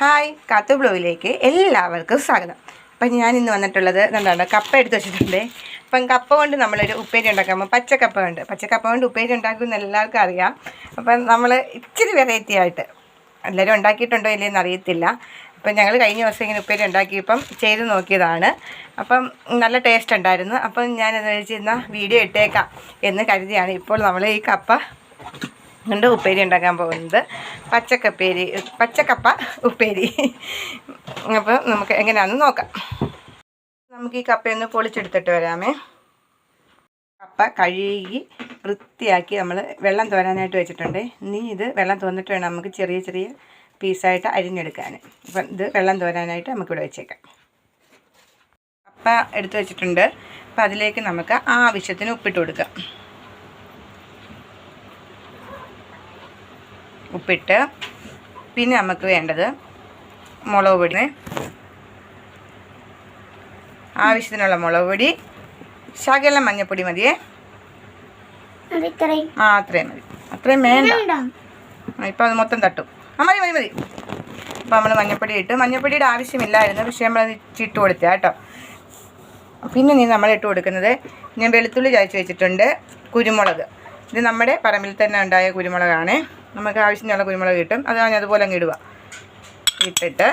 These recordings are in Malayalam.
ഹായ് കാത്തു ബ്ലോയിലേക്ക് എല്ലാവർക്കും സ്വാഗതം. അപ്പം ഞാൻ ഇന്ന് വന്നിട്ടുള്ളത് എന്താണ് കപ്പ എടുത്ത് വെച്ചിട്ടുണ്ട്. അപ്പം കപ്പ കൊണ്ട് നമ്മളൊരു ഉപ്പേരി ഉണ്ടാക്കുമ്പോൾ പച്ചക്കപ്പ കൊണ്ട്. പച്ചക്കപ്പ കൊണ്ട് ഉപ്പേരി ഉണ്ടാക്കുമെന്ന് എല്ലാവർക്കും അറിയാം. അപ്പം നമ്മൾ ഇച്ചിരി വെറൈറ്റി ആയിട്ട് എല്ലാവരും ഉണ്ടാക്കിയിട്ടുണ്ടോ ഇല്ലയെന്ന് അറിയത്തില്ല. അപ്പം ഞങ്ങൾ കഴിഞ്ഞ ദിവസം ഇങ്ങനെ ഉപ്പേരി ഉണ്ടാക്കിയപ്പം ചെയ്ത് നോക്കിയതാണ്. അപ്പം നല്ല ടേസ്റ്റ് ഉണ്ടായിരുന്നു. അപ്പം ഞാനത് വെച്ചിരുന്ന വീഡിയോ ഇട്ടേക്കാം എന്ന് കരുതിയാണ് ഇപ്പോൾ നമ്മൾ ഈ കപ്പ കൊണ്ട് ഉപ്പേരി ഉണ്ടാക്കാൻ പോകുന്നത്. പച്ചക്കപ്പേരി പച്ചക്കപ്പ ഉപ്പേരി. അപ്പോൾ നമുക്ക് എങ്ങനെയാണെന്ന് നോക്കാം. നമുക്ക് ഈ കപ്പയൊന്ന് പൊളിച്ചെടുത്തിട്ട് വരാമേ. കപ്പ കഴുകി വൃത്തിയാക്കി നമ്മൾ വെള്ളം തോരാനായിട്ട് വെച്ചിട്ടുണ്ട്. ഇനി ഇത് വെള്ളം തോന്നിട്ട് വേണം നമുക്ക് ചെറിയ ചെറിയ പീസായിട്ട് അരിഞ്ഞെടുക്കാൻ. അപ്പം ഇത് വെള്ളം തോരാനായിട്ട് നമുക്കിവിടെ വെച്ചേക്കാം. കപ്പ എടുത്ത് വെച്ചിട്ടുണ്ട്. അപ്പം അതിലേക്ക് നമുക്ക് ആവശ്യത്തിന് ഉപ്പിട്ട് കൊടുക്കാം. ഉപ്പിട്ട്. പിന്നെ നമുക്ക് വേണ്ടത് മുളക് പൊടി. ആവശ്യത്തിനുള്ള മുളക് പൊടി. ശകലം മഞ്ഞപ്പൊടി മതിയേ. ആ അത്രയും മതി. അത്രയും വേണ്ട. വേണ്ട. ഇപ്പം അത് മൊത്തം തട്ടും. ആ മതി മതി മതി. അപ്പം നമ്മൾ മഞ്ഞപ്പൊടി ഇട്ട്. മഞ്ഞപ്പൊടിയുടെ ആവശ്യമില്ലായിരുന്നു. പക്ഷേ നമ്മളത് ഇട്ട് കൊടുത്ത. കേട്ടോ. പിന്നെ നീ നമ്മൾ ഇട്ട് കൊടുക്കുന്നത് ഞാൻ വെളുത്തുള്ളി ചതച്ച് വെച്ചിട്ടുണ്ട് കുരുമുളക്. ഇത് നമ്മുടെ പറമ്പിൽ തന്നെ ഉണ്ടായ കുരുമുളകാണ്. നമുക്ക് ആവശ്യത്തിനുള്ള കുരുമുളക് കിട്ടും. അത് ഞാൻ അതുപോലെ അങ്ങ് ഇടുക ഇട്ടിട്ട്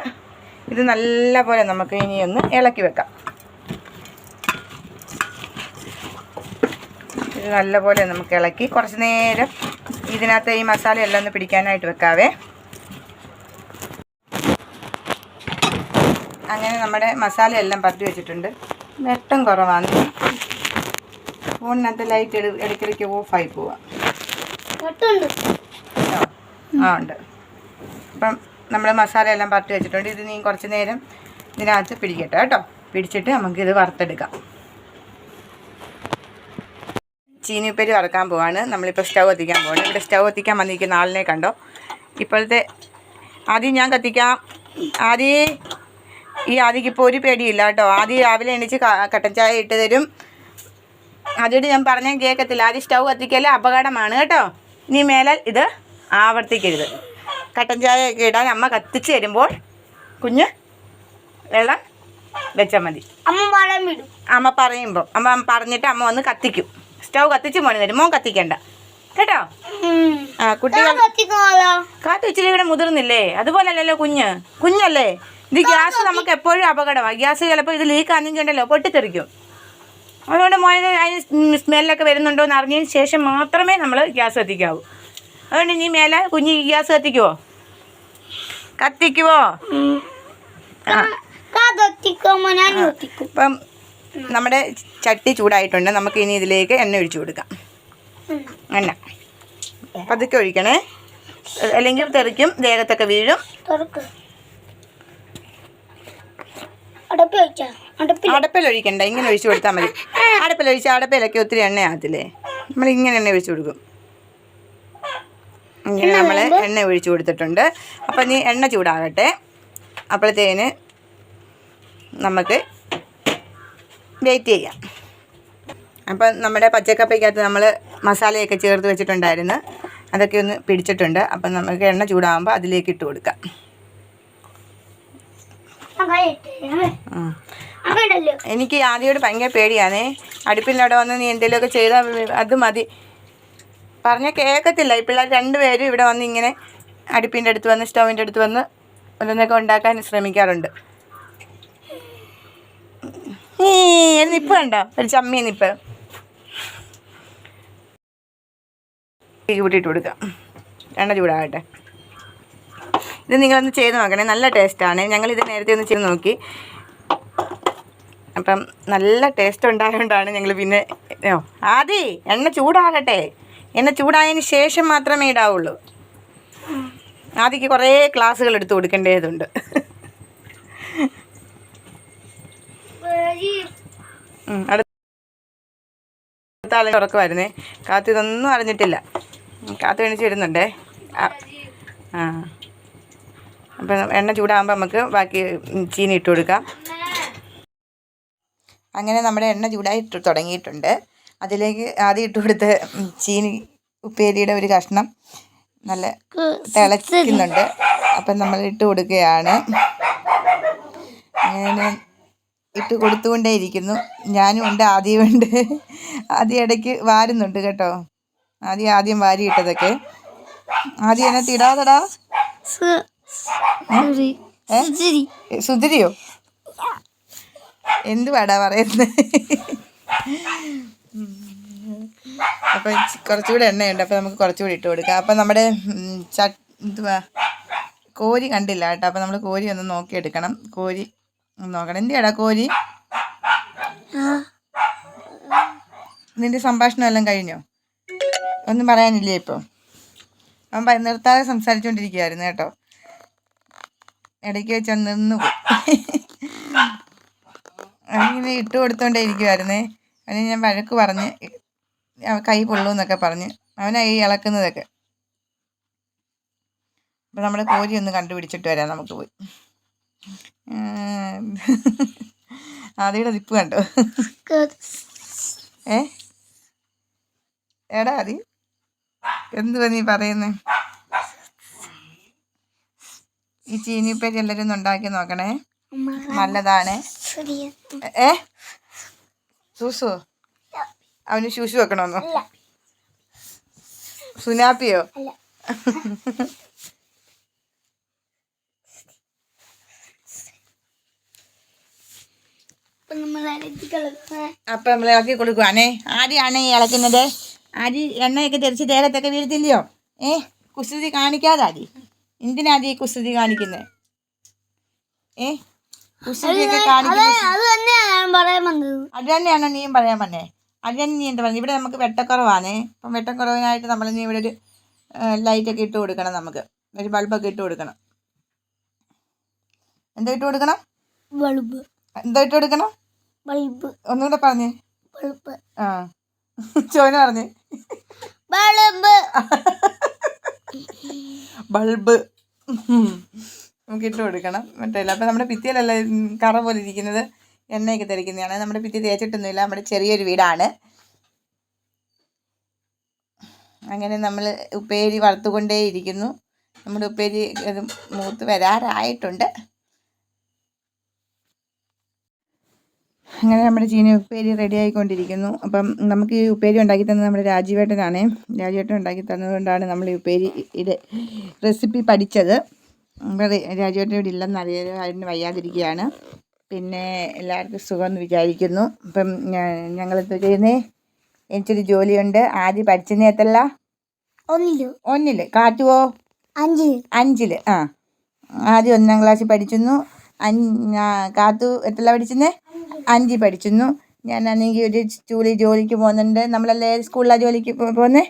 ഇത് നല്ല പോലെ നമുക്ക് ഇനി ഒന്ന് ഇളക്കി വെക്കാം. ഇത് നല്ലപോലെ നമുക്ക് ഇളക്കി കുറച്ച് നേരം ഇതിനകത്ത് ഈ മസാല എല്ലാം ഒന്ന് പിടിക്കാനായിട്ട് വെക്കാവേ. അങ്ങനെ നമ്മുടെ മസാല എല്ലാം പരത്തി വെച്ചിട്ടുണ്ട്. വെട്ടം കുറവാണ്. ഫോണിനകത്ത് ലൈറ്റ് ഇടയ്ക്കിടയ്ക്ക് ഓഫായി പോവാം. ആ ഉണ്ട്. അപ്പം നമ്മൾ മസാല എല്ലാം പരത്തി വെച്ചിട്ടുണ്ട്. ഇത് നീ കുറച്ച് നേരം ഇതിനകത്ത് പിടിക്കട്ടെ കേട്ടോ. പിടിച്ചിട്ട് നമുക്കിത് വറുത്തെടുക്കാം. ചീനിപ്പരി വറക്കാൻ പോവാണ്. നമ്മളിപ്പോൾ സ്റ്റൗ കത്തിക്കാൻ പോവാണ്. ഇവിടെ സ്റ്റൗ കത്തിക്കാൻ വന്നിരിക്കുന്ന ആളിനെ കണ്ടോ? ഇപ്പോഴത്തെ ആദ്യം ഞാൻ കത്തിക്കാം. ആദ്യം ഈ ആദ്യക്ക് ഇപ്പോൾ ഒരു പേടിയില്ല കേട്ടോ. ആദ്യം രാവിലെ എണീച്ച് കട്ടൻ ചായ ഇട്ട് തരും. ആദ്യമായിട്ട് ഞാൻ പറഞ്ഞാൽ കേൾക്കത്തില്ല. ആദ്യം സ്റ്റൗ കത്തിക്കല്ലേ അപകടമാണ് കേട്ടോ. ഇനി മേലാൽ ഇത് ആവർത്തിക്കരുത്. കട്ടൻ ചായ ഒക്കെ ഇടാൻ അമ്മ കത്തിച്ച് തരുമ്പോൾ കുഞ്ഞ് വെള്ളം വെച്ചാൽ മതി. അമ്മ പറയുമ്പോൾ അമ്മ പറഞ്ഞിട്ട് അമ്മ വന്ന് കത്തിക്കും. സ്റ്റൗ കത്തിച്ച് മോനെ തരും മോൻ കത്തിക്കണ്ട. കേട്ടോ? ആ കുട്ടികൾ കാത്തു ഇച്ചിരി ഇവിടെ മുതിർന്നില്ലേ? അതുപോലല്ലല്ലോ കുഞ്ഞ്. കുഞ്ഞല്ലേ? ഇത് ഗ്യാസ് നമുക്ക് എപ്പോഴും അപകടമാണ് ഗ്യാസ് ചിലപ്പോൾ ഇത് ലീക്ക് ആണെന്നുണ്ടല്ലോ പൊട്ടിത്തെറിക്കും. അതുകൊണ്ട് മോനെ അതിന് സ്മെല്ലൊക്കെ വരുന്നുണ്ടോ എന്ന് അറിഞ്ഞതിന് ശേഷം മാത്രമേ നമ്മൾ ഗ്യാസ് കത്തിക്കാവൂ. അതുകൊണ്ട് ഇനി മേലെ കുഞ്ഞ് ഗ്യാസ് കത്തിക്കുവോ? കത്തിക്കുവോ? ഇപ്പം നമ്മുടെ ചട്ടി ചൂടായിട്ടുണ്ട്. നമുക്ക് ഇനി ഇതിലേക്ക് എണ്ണ ഒഴിച്ചു കൊടുക്കാം. എണ്ണ. പതുക്കെ ഒഴിക്കണേ. അല്ലെങ്കിൽ തെറിക്കും ദേഹത്തൊക്കെ വീഴും. അടപ്പിലൊഴിക്കണ്ട ഇങ്ങനെ ഒഴിച്ചു കൊടുത്താൽ മതി. അടപ്പിൽ ഒഴിച്ച് അടപ്പിലൊക്കെ ഒത്തിരി എണ്ണയാകത്തില്ലേ? നമ്മൾ ഇങ്ങനെ എണ്ണ ഒഴിച്ചു കൊടുക്കും. ഇങ്ങനെ നമ്മൾ എണ്ണ ഒഴിച്ചു കൊടുത്തിട്ടുണ്ട്. അപ്പം നീ എണ്ണ ചൂടാകട്ടെ. അപ്പോഴത്തേന് നമുക്ക് വെയിറ്റ് ചെയ്യാം. അപ്പം നമ്മുടെ പച്ചക്കപ്പയ്ക്കകത്ത് നമ്മൾ മസാലയൊക്കെ ചേർത്ത് വെച്ചിട്ടുണ്ടായിരുന്നു. അതൊക്കെ ഒന്ന് പിടിച്ചിട്ടുണ്ട്. അപ്പം നമുക്ക് എണ്ണ ചൂടാകുമ്പോൾ അതിലേക്ക് ഇട്ട് കൊടുക്കാം. എനിക്ക് ആദ്യയോട് ഭയങ്കര പേടിയാണേ. അടുപ്പിലവിടെ വന്ന് നീ എന്തെങ്കിലുമൊക്കെ ചെയ്താൽ അത് മതി. പറഞ്ഞ കേൾക്കത്തില്ല ഈ പിള്ളേർ രണ്ടുപേരും ഇവിടെ വന്ന് ഇങ്ങനെ അടുപ്പിന്റെ അടുത്ത് വന്ന് സ്റ്റൗവിന്റെ അടുത്ത് വന്ന് ഓരോന്നൊക്കെ ഉണ്ടാക്കാൻ ശ്രമിക്കാറുണ്ട്. നിപ്പ് കണ്ടോ? ഒരു ചമ്മി നിപ്പ്. കൂട്ടിയിട്ട് കൊടുക്കാം. എണ്ണ ചൂടാകട്ടെ. ഇത് നിങ്ങളൊന്ന് ചെയ്ത് നോക്കണേ. നല്ല ടേസ്റ്റാണ്. ഞങ്ങളിത് നേരത്തെ ഒന്ന് ചെയ്ത് നോക്കി. അപ്പം നല്ല ടേസ്റ്റ് ഉണ്ടായതുകൊണ്ടാണ് ഞങ്ങൾ പിന്നെ ആദി എണ്ണ ചൂടാകട്ടെ. എണ്ണ ചൂടായതിന് ശേഷം മാത്രമേ ഇടാവുള്ളൂ. ആദ്യക്ക് കുറേ ക്ലാസ്സുകൾ എടുത്തു കൊടുക്കേണ്ടതുണ്ട്. അടുത്ത ആളെ ഉറക്കമായിരുന്നേ. കാത്തു ഇതൊന്നും അറിഞ്ഞിട്ടില്ല. കാത്തു എണീച്ച് വരുന്നുണ്ടേ ആ. അപ്പം എണ്ണ ചൂടാകുമ്പോൾ നമുക്ക് ബാക്കി ചീനി ഇട്ട് കൊടുക്കാം. അങ്ങനെ നമ്മുടെ എണ്ണ ചൂടായി തുടങ്ങിയിട്ടുണ്ട്. അതിലേക്ക് ആദ്യം ഇട്ട് കൊടുത്ത ചീനി ഉപ്പേരിയുടെ ഒരു കഷ്ണം നല്ല തിളയ്ക്കുന്നുണ്ട്. അപ്പം നമ്മൾ ഇട്ട് കൊടുക്കുകയാണ്. അങ്ങനെ ഇട്ട് കൊടുത്തുകൊണ്ടേയിരിക്കുന്നു. ഞാനും ഉണ്ട് ആദ്യമുണ്ട് ആദ്യം ഇടയ്ക്ക് വാരുന്നുണ്ട് കേട്ടോ. ആദ്യം ആദ്യം വാരി ഇട്ടതൊക്കെ. ആദ്യം എന്നെ തിടാതടാ. സുന്ദരിയോ എന്തുവാടാ പറയുന്നത് അപ്പം ചി- കുറച്ചുകൂടെ എണ്ണയുണ്ട്. അപ്പോൾ നമുക്ക് കുറച്ചുകൂടി ഇട്ട് കൊടുക്കാം. അപ്പോൾ നമ്മുടെ എന്തുവാ കോരി കണ്ടില്ല കേട്ടോ. അപ്പൊ നമ്മൾ കോരി ഒന്ന് നോക്കിയെടുക്കണം. കോരി ഒന്ന് നോക്കണം. എന്തിയാടാ കോരി? നിന്റെ സംഭാഷണം എല്ലാം കഴിഞ്ഞോ? ഒന്നും പറയാനില്ലേ ഇപ്പോൾ അവൻ നിർത്താതെ സംസാരിച്ചുകൊണ്ടിരിക്കുകയായിരുന്നു കേട്ടോ. ഇടയ്ക്ക് വെച്ച് നിന്നു അവനിങ്ങനെ ഇട്ട് കൊടുത്തോണ്ടേ ഇരിക്കുമായിരുന്നേ അവന് ഞാൻ വഴക്ക് പറഞ്ഞ് കൈ പൊള്ളൂന്നൊക്കെ പറഞ്ഞ് അവനായി ഇളക്കുന്നതൊക്കെ. അപ്പം നമ്മുടെ കോരി ഒന്ന് കണ്ടുപിടിച്ചിട്ട് വരാം നമുക്ക് പോയി. ആദിയുടെ നിപ്പ് കണ്ടോ? ഏ? എടാ ആദി എന്തുവാ നീ പറയുന്നേ? ഈ ചീനിപ്പേരി എല്ലാവരും ഒന്ന് ഉണ്ടാക്കി നോക്കണേ. നല്ലതാണ്. ഏ? സൂസു? അവന് ശൂശു വെക്കണമെന്നോ സുനാപ്പിയോ? അപ്പൊ നമ്മൾ ഇളക്കി കൊടുക്കുവാണേ ആരെയാണ് ഈ ഇളക്കുന്നത്? ആദ്യ എണ്ണയൊക്കെ തെറിച്ച് തേരത്തൊക്കെ വീഴത്തില്ലയോ? ഏ കുസൃതി കാണിക്കാതെ ആദി എന്തിനാ ഈ കുസൃതി കാണിക്കുന്നത് ഏ കാണിക്കുന്നത് അത് തന്നെയാണ് ഞാൻ പറയാൻ വന്നത്. അത് തന്നെയാണോ നീയും പറയാൻ പറഞ്ഞേ അത് തന്നെ നീ എന്താ പറഞ്ഞത് ഇവിടെ നമുക്ക് വെട്ടക്കുറവാണേ. അപ്പം വെട്ടക്കുറവിനായിട്ട് നമ്മൾ ഇനി ഇവിടെ ഒരു ലൈറ്റൊക്കെ ഇട്ട് കൊടുക്കണം നമുക്ക്. ഒരു ബൾബൊക്കെ ഇട്ട് കൊടുക്കണം. എന്താ ഇട്ട് കൊടുക്കണം? ബൾബ് എന്താ ഇട്ട് കൊടുക്കണം? ബൾബ് ഒന്നുകൂടെ പറഞ്ഞേ. ബൾബ് ആ. ചോന പറഞ്ഞേ. ബൾബ് ബൾബ് നമുക്ക് ഇട്ട് കൊടുക്കണം. മറ്റേ അപ്പം നമ്മുടെ ഭിത്തിയിലല്ല കറ പോലെ ഇരിക്കുന്നത് എണ്ണയൊക്കെ തെറിക്കുന്നതാണ് നമ്മുടെ ഭിത്തി തേച്ചിട്ടൊന്നുമില്ല നമ്മുടെ ചെറിയൊരു വീടാണ്. അങ്ങനെ നമ്മൾ ഉപ്പേരി വളർത്തുകൊണ്ടേ ഇരിക്കുന്നു. നമ്മുടെ ഉപ്പേരി അത് മൂത്ത് വരാറായിട്ടുണ്ട്. അങ്ങനെ നമ്മുടെ ചീനി ഉപ്പേരി റെഡി ആയിക്കൊണ്ടിരിക്കുന്നു. അപ്പം നമുക്ക് ഈ ഉപ്പേരി ഉണ്ടാക്കി തന്നത് നമ്മുടെ രാജീവേട്ടനാണ്. രാജീവേട്ടൻ ഉണ്ടാക്കി തന്നതുകൊണ്ടാണ് നമ്മൾ ഈ ഉപ്പേരി റെസിപ്പി പഠിച്ചത്. രാജീവേട്ടൻ ഇവിടെ ഇല്ലെന്ന് അറിയാം അതിന് വയ്യാതിരിക്കുകയാണ്. പിന്നെ എല്ലാവർക്കും സുഖമെന്ന് വിചാരിക്കുന്നു. ഇപ്പം ഞങ്ങൾ ചെയ്യുന്നേ? എനിക്കൊരു ജോലിയുണ്ട്. ആദ്യം പഠിച്ച നേരത്തല്ല ഒന്നിൽ. ഒന്നിൽ. കാറ്റുവോ അഞ്ചിൽ. അഞ്ചിൽ. ആ. ആദ്യം ഒന്നാം ക്ലാസ്സിൽ അഞ്ച് കാത്തു എത്ര പഠിച്ചെന്നേ അഞ്ചിൽ ഞാൻ ഞാനാണെങ്കിൽ ഒരു സ്കൂളിൽ ജോലിക്ക് പോകുന്നുണ്ട്. നമ്മളല്ലേ സ്കൂളിലാണ് ജോലിക്ക് പോകുന്നേ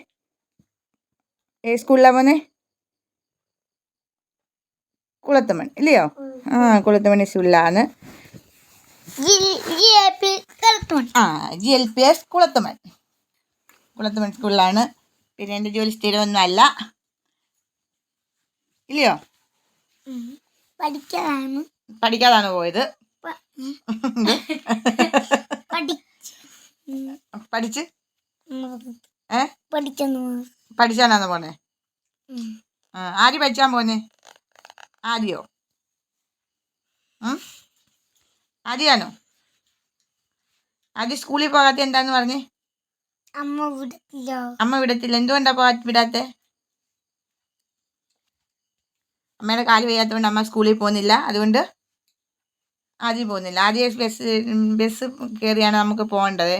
ഏത് സ്കൂളിലാണ് പോകുന്നേ കുളത്തുമൺ ഇല്ലയോ? ആ കുളത്തുമണി ഇസുല്ലാന്ന് ആ G L P S Kulathumon Kulathumon സ്കൂളിലാണ്. പിന്നെ എന്റെ ജോലി സ്ഥിരമൊന്നും അല്ല ഇല്ലയോ പഠിക്കാനാണ്. പഠിക്കാതാണ് പോയത്. പഠി പഠിച്ച്. പഠിച്ചാണോ പോണേ. ആര് പഠിച്ചാൻ പോന്നെ? ആദ്യോ? ആര്യാണോ ആദ്യാണോ? ആദ്യം സ്കൂളിൽ പോകാത്ത എന്താന്ന് പറഞ്ഞേ? അമ്മ വിടത്തില്ല. അമ്മ വിടത്തില്ല. എന്തുകൊണ്ടാ പോകാ വിടാത്തെ? അമ്മയുടെ കാൽ വയ്യാത്തതുകൊണ്ട് അമ്മ സ്കൂളിൽ പോകുന്നില്ല. അതുകൊണ്ട് ആദ്യം പോകുന്നില്ല. ആദ്യം ബസ് ബസ് കയറിയാണ് നമുക്ക് പോകേണ്ടത്.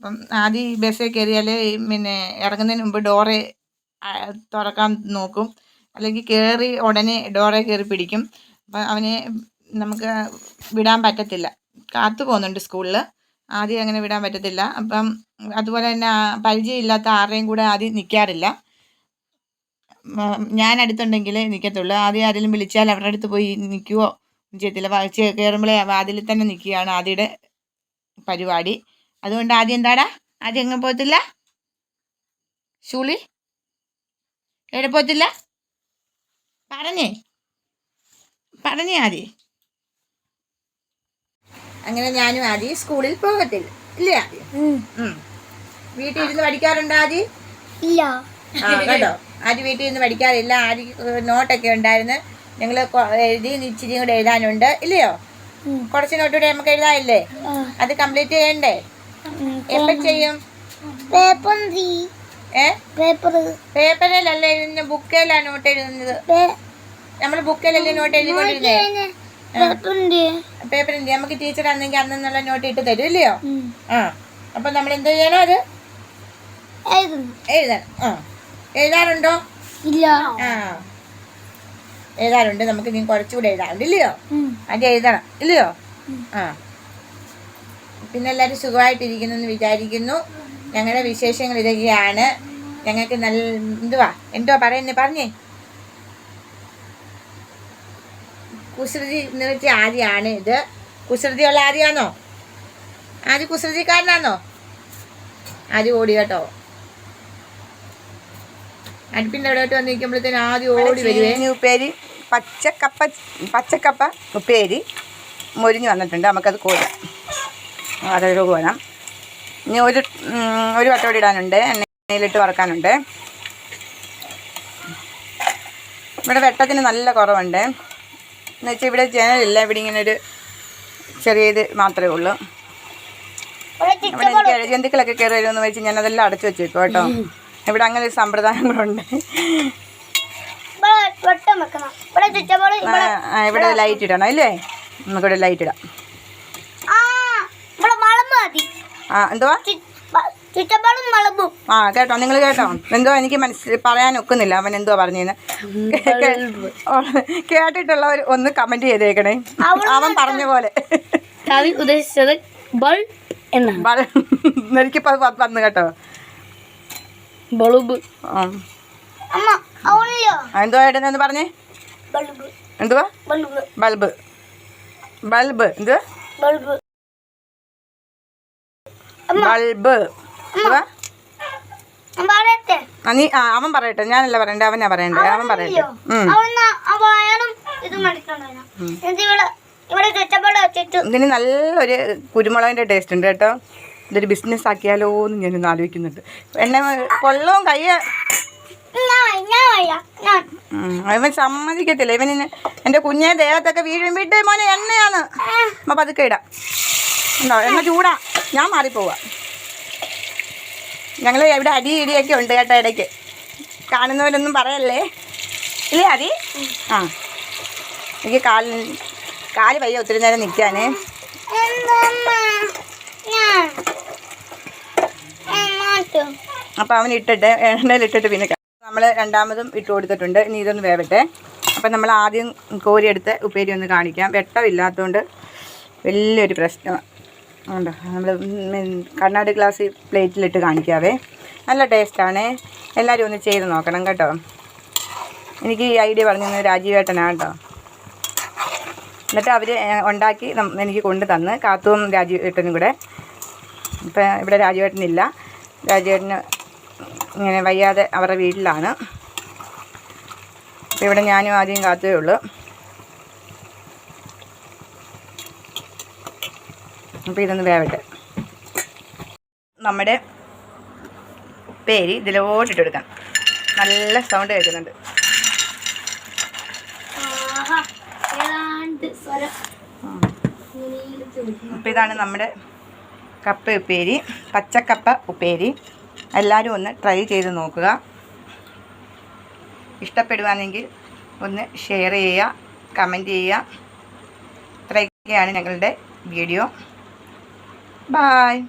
അപ്പം ആദ്യം ബസ്സിൽ കയറിയാൽ പിന്നെ ഇറങ്ങുന്നതിന് മുമ്പ് ഡോറ് തുറക്കാൻ നോക്കും. അല്ലെങ്കിൽ കയറി ഉടനെ ഡോറെ കയറി പിടിക്കും. അപ്പം അവനെ നമുക്ക് വിടാൻ പറ്റത്തില്ല. കാത്തു പോകുന്നുണ്ട് സ്കൂളിൽ ആദ്യം അങ്ങനെ വിടാൻ പറ്റത്തില്ല. അപ്പം അതുപോലെ തന്നെ പരിചയമില്ലാത്ത ആരുടെയും കൂടെ ആദ്യം നിൽക്കാറില്ല ഞാൻ അടുത്തുണ്ടെങ്കിൽ നിൽക്കത്തുള്ളൂ ആദ്യം ആരെങ്കിലും വിളിച്ചാൽ അവരുടെ അടുത്ത് പോയി നിൽക്കുവോ ചെയ്യത്തില്ല. കയറുമ്പോഴേ വാതിലിൽ തന്നെ നിൽക്കുകയാണ് ആദ്യയുടെ പരിപാടി. അതുകൊണ്ട് ആദ്യം എന്താടാ? ആദ്യം എങ്ങനെ പോകത്തില്ല? ഷൂളി? എവിടെ പോകത്തില്ല? പറഞ്ഞേ. പറഞ്ഞേ ആദി. അങ്ങനെ ഞാനും ആദ്യം സ്കൂളിൽ പോകത്തില്ല. ഇല്ലേ ആദ്യം വീട്ടിൽ ഇരുന്ന് പഠിക്കാറുണ്ടോ ആദ്യം ഇല്ല. ആ കേട്ടോ. ആദ്യം വീട്ടിൽ ഇരുന്ന് പഠിക്കാറില്ല. ആദ്യം നോട്ടൊക്കെ ഉണ്ടായിരുന്നു. ഞങ്ങൾ എഴുതി ഇച്ചിരി കൂടെ എഴുതാനുണ്ട്. ഇല്ലയോ? കുറച്ച് നോട്ട് കൂടെ നമുക്ക് എഴുതാനില്ലേ? അത് കംപ്ലീറ്റ് ചെയ്യണ്ടേ. എപ്പം ചെയ്യും? പേപ്പർ ഏ? പേപ്പർ പേപ്പറിലല്ല എഴുതുന്ന ബുക്കിലാണ് നോട്ട് എഴുതുന്നത് നമ്മൾ ബുക്കിലല്ലേ നോട്ട് എഴുതിക്കൊണ്ടിരുന്നേ പേപ്പറിന്റെ നമുക്ക് ടീച്ചർ ആണെങ്കിൽ അന്നെന്നുള്ള നോട്ട് ഇട്ട് തരും ഇല്ലയോ? ആ. അപ്പൊ നമ്മൾ എന്ത് ചെയ്യണം അത്? എഴുതാ എഴുതണം. ആ. എഴുതാറുണ്ടോ? ഇല്ല. ആ. എഴുതാറുണ്ട്. നമുക്ക് ഇനി കുറച്ചുകൂടെ എഴുതാറുണ്ട് ഇല്ലയോ. അത് എഴുതണം ഇല്ലയോ? ആ. പിന്നെ എല്ലാവരും സുഖമായിട്ടിരിക്കുന്നു എന്ന് വിചാരിക്കുന്നു. ഞങ്ങളുടെ വിശേഷങ്ങൾ ഇതൊക്കെയാണ്. ഞങ്ങൾക്ക് നല്ല എന്തുവാ? എന്തുവാ പറയുന്നേ പറഞ്ഞേ. കുസൃതി നിറച്ച ആര്യാണ് ഇത്. കുസൃതിയുള്ള ആര്യാണോ ആര് കുസൃതിക്കാരനാണോ ആര് ഓടി കേട്ടോ? അടുപ്പിന്റെ അവിടെയോട്ട് വന്ന് നിൽക്കുമ്പോഴത്തേന് ആദ്യം ഓടി വരുവേ. ഉപ്പേരി പച്ചക്കപ്പ പച്ചക്കപ്പ ഉപ്പേരി മൊരിഞ്ഞ് വന്നിട്ടുണ്ട്. നമുക്കത് കോരാം. അതൊരു കോരാം. ഇനി ഒരു ഒരു വട്ടോടി ഇടാനുണ്ട്. എണ്ണയിലിട്ട് വറക്കാനുണ്ട്. ഇവിടെ വെട്ടത്തിന് നല്ല കുറവുണ്ട്. എന്ന് വെച്ചാൽ ഇവിടെ ജനലില്ല ഇവിടെ ഇങ്ങനെ ഒരു ചെറിയത് മാത്രമേ ഉള്ളൂ. ഇവിടെ എനിക്ക് ജന്തുക്കളൊക്കെ കയറി വരുമെന്ന് വെച്ച് ഞാൻ അതെല്ലാം അടച്ചു വെച്ചേക്കും കേട്ടോ. ഇവിടെ അങ്ങനെ ഒരു സമ്പ്രദായം കൂടെ ഉണ്ട് ഇവിടെ ലൈറ്റ് ഇടണം അല്ലേ? നമുക്കിവിടെ ലൈറ്റ് ഇടാം. ആ എന്തുവാ? ചുറ്റപ്പാടും വളമ്പും ആ കേട്ടോ നിങ്ങൾ കേട്ടോ. എന്തോ എനിക്ക് മനസ്സിൽ പറയാൻ ഒക്കുന്നില്ല അവൻ എന്തോ പറഞ്ഞേന്ന് കേട്ടിട്ടുള്ളവർ ഒന്ന് കമന്റ് ചെയ്തേക്കണേ. അവൻ പറഞ്ഞ പോലെ. കവി ഉദ്ദേശിച്ചത് ബൾ എന്നാണ്. എനിക്കിപ്പോ വന്നു കേട്ടോ. ആ, എന്തുവാ ഏട്ടനെന്ന് പറഞ്ഞേ? എന്തുവാ? Bulb bulb. ബൾബ്. എന്തുവാ? ബൾബ്. ബൾബ്. നീ ആ അവൻ പറയട്ടെ. ഞാനല്ല പറയണ്ടേ അവനാ പറയണ്ടേ. അവൻ പറയട്ടെ. ഇതിന് നല്ലൊരു കുരുമുളകിന്റെ ടേസ്റ്റ് ഉണ്ട് കേട്ടോ. ഇതൊരു ബിസിനസ് ആക്കിയാലോ എന്ന് ഞാനൊന്ന് ആലോചിക്കുന്നുണ്ട്. എന്നെ കൊള്ളവും കയ്യ. ഇവൻ സമ്മതിക്കത്തില്ല. ഇവനിന് എന്റെ കുഞ്ഞെ ദേഹത്തൊക്കെ വീഴും വിട്ട് മോനെ എണ്ണയാണ്. അപ്പം പതുക്കെ ഇടാം. ഉണ്ടോ? എണ്ണ ചൂടാ. ഞാൻ മാറിപ്പോവാ. ഞങ്ങൾ ഇവിടെ അടി ഇടിയൊക്കെ ഉണ്ട് കേട്ടോ ഇടയ്ക്ക്. കാണുന്നവരൊന്നും പറയല്ലേ? ഇല്ലേ അതി ആ. എനിക്ക് കാൽ കാൽ വയ്യ ഒത്തിരി നേരം നിൽക്കാൻ അപ്പോൾ അവൻ ഇട്ടിട്ട് എണ്ണയിലിട്ടിട്ട് പിന്നെ നമ്മൾ രണ്ടാമതും ഇട്ട് കൊടുത്തിട്ടുണ്ട്. ഇനി ഇതൊന്ന് വേവട്ടെ. അപ്പം നമ്മൾ ആദ്യം കോരിയെടുത്ത് ഉപ്പേരി ഒന്ന് കാണിക്കാം. വെട്ടമില്ലാത്തതുകൊണ്ട് വലിയൊരു പ്രശ്നമാണ് ഉണ്ടോ നമ്മൾ കണ്ണാടി ഗ്ലാസ് പ്ലേറ്റിലിട്ട് കാണിക്കാവേ. നല്ല ടേസ്റ്റാണ്. എല്ലാവരും ഒന്ന് ചെയ്ത് നോക്കണം കേട്ടോ. എനിക്ക് ഈ ഐഡിയ പറഞ്ഞു തന്നത് രാജീവേട്ടനാണ് കേട്ടോ. എന്നിട്ട് അവർ ഉണ്ടാക്കി എനിക്ക് കൊണ്ടു തന്ന്. കാത്തുവും രാജീവേട്ടനും കൂടെ. ഇപ്പം ഇവിടെ രാജുവേട്ടനില്ല. രാജുവേട്ടന് ഇങ്ങനെ വയ്യാതെ അവരുടെ വീട്ടിലാണ്. ഇവിടെ ഞാനും ആദ്യം കാത്തേ അപ്പോൾ ഇതൊന്ന് വേവട്ടെ. നമ്മുടെ പേര് ഇതിലോട്ടിട്ട് കൊടുക്കാം. നല്ല സൗണ്ട് കേൾക്കുന്നുണ്ട്. അപ്പം ഇതാണ് നമ്മുടെ കപ്പ ഉപ്പേരി പച്ചക്കപ്പ ഉപ്പേരി. എല്ലാവരും ഒന്ന് ട്രൈ ചെയ്ത് നോക്കുക. ഇഷ്ടപ്പെടുവാണെങ്കിൽ ഒന്ന് ഷെയർ ചെയ്യുക കമന്റ് ചെയ്യുക. ഇത്രയൊക്കെയാണ് ഞങ്ങളുടെ വീഡിയോ Bye.